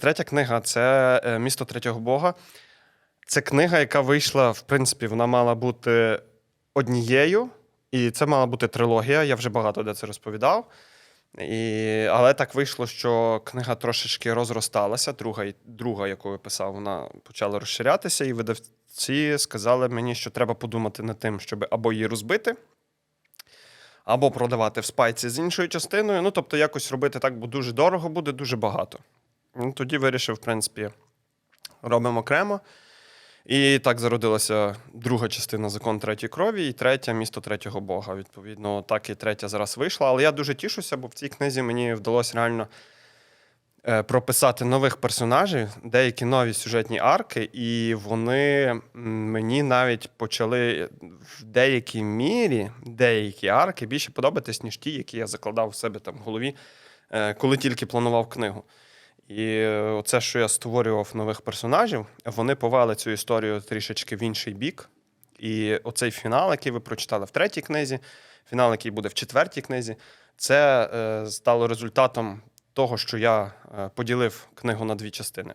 Третя книга це е, Місто третього Бога. Це книга, яка вийшла, в принципі, вона мала бути однією, і це мала бути трилогія. Я вже багато де це розповідав. І, але так вийшло, що книга трошечки розросталася. Друга, друга, яку я писав, вона почала розширятися, і видавці сказали мені, що треба подумати над тим, щоб або її розбити, або продавати в спайці з іншою частиною. Ну, тобто, якось робити так, бо дуже дорого буде, дуже багато. Ну, тоді вирішив, в принципі, робимо окремо. І так зародилася друга частина закон третьої крові, і третя місто третього Бога. Відповідно, так і третя зараз вийшла. Але я дуже тішуся, бо в цій книзі мені вдалося реально е, прописати нових персонажів, деякі нові сюжетні арки, і вони мені навіть почали в деякій мірі деякі арки більше подобатись, ніж ті, які я закладав у себе там в голові, е, коли тільки планував книгу. І це, оце, що я створював нових персонажів, вони повели цю історію трішечки в інший бік. І оцей фінал, який ви прочитали в третій книзі, фінал, який буде в четвертій книзі, це е, стало результатом того, що я е, поділив книгу на дві частини.